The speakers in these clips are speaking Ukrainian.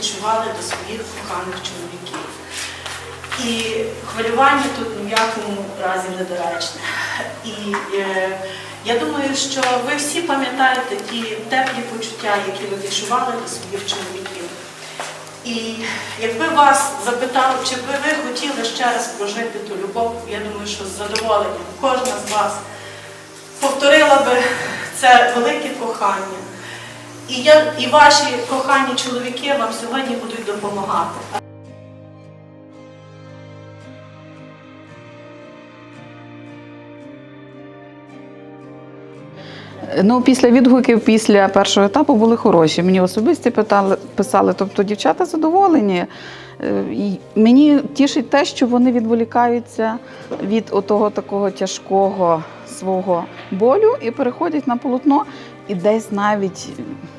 відчували до своїх коханих чоловіків. І хвилювання тут ні в якому разі недоречне. І е, я думаю, що ви всі пам'ятаєте ті теплі почуття, які ви відчували до своїх чоловіків. І якби вас запитали, чи би ви хотіли ще раз прожити ту любов, я думаю, що з задоволенням кожна з вас повторила би це велике кохання. І, я, і ваші кохані чоловіки вам сьогодні будуть допомагати. Ну, після відгуків після першого етапу були хороші. Мені особисті питали, писали, тобто дівчата задоволені. Е, Мені тішить те, що вони відволікаються від отого такого тяжкого свого болю і переходять на полотно, і десь навіть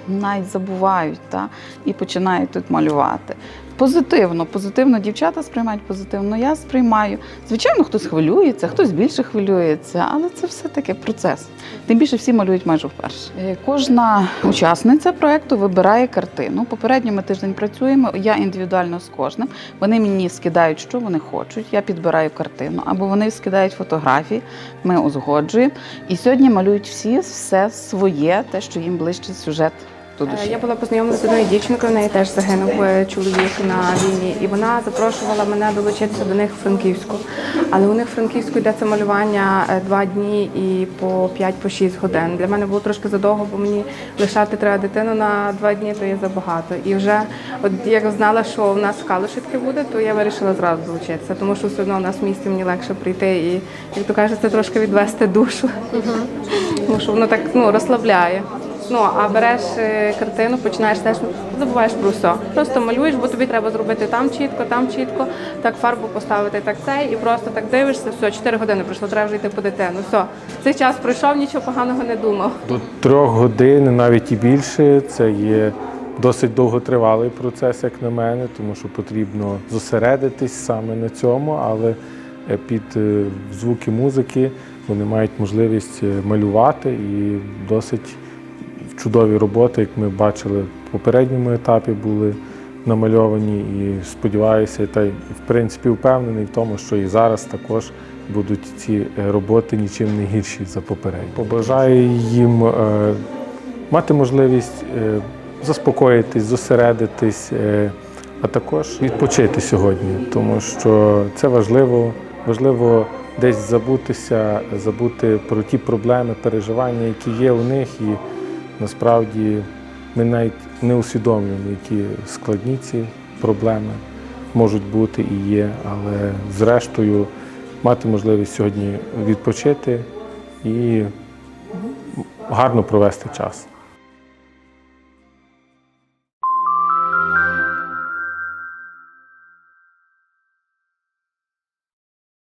навіть забувають та, і починають тут малювати. Позитивно, позитивно дівчата сприймають позитивно. Я сприймаю. Звичайно, хтось хвилюється, хтось більше хвилюється, але це все таки процес. Тим більше всі малюють майже вперше. Е, Кожна учасниця проекту вибирає картину. Попередньо ми тиждень працюємо. Я індивідуально з кожним. Вони мені скидають, що вони хочуть. Я підбираю картину, або вони скидають фотографії. Ми узгоджуємо. І сьогодні малюють всі все своє, те, що їм ближче сюжет до Е, душі. Я була познайомлена з одною дівчинкою, в неї теж загинув е, чоловік на війні, і вона запрошувала мене долучитися до них в Франківську. Але у них в Франківську йде це малювання е, два дні і по 5-6 годин. Для мене було трошки задовго, бо мені лишати треба дитину на два дні, то є забагато. І вже от як знала, що в нас в Калуші таке буде, то я вирішила зразу долучитися, тому що все одно у нас в місті мені легше прийти і, як то кажуть, це трошки відвести душу. Тому що воно так ну, розслабляє. Ну, а береш е, картину, починаєш теж забуваєш про все. Просто малюєш, бо тобі треба зробити там чітко, там чітко, так фарбу поставити, так цей, і просто так дивишся, все, 4 години пройшло, треба вже йти по дитину. Все, цей час пройшов, нічого поганого не думав. До трьох годин, навіть і більше, це є досить довготривалий процес, як на мене, тому що потрібно зосередитись саме на цьому, але е, під е, звуки музики вони мають можливість малювати і досить чудові роботи, як ми бачили в попередньому етапі, були намальовані. І сподіваюся, та й в принципі впевнений в тому, що і зараз також будуть ці е, роботи нічим не гірші за попередні. Побажаю їм е, мати можливість е, заспокоїтись, зосередитись, е, а також відпочити сьогодні, тому що це важливо, важливо десь забутися, забути про ті проблеми, переживання, які є у них, і насправді ми навіть не усвідомлюємо, які складні ці проблеми можуть бути і є, але зрештою мати можливість сьогодні відпочити і гарно провести час.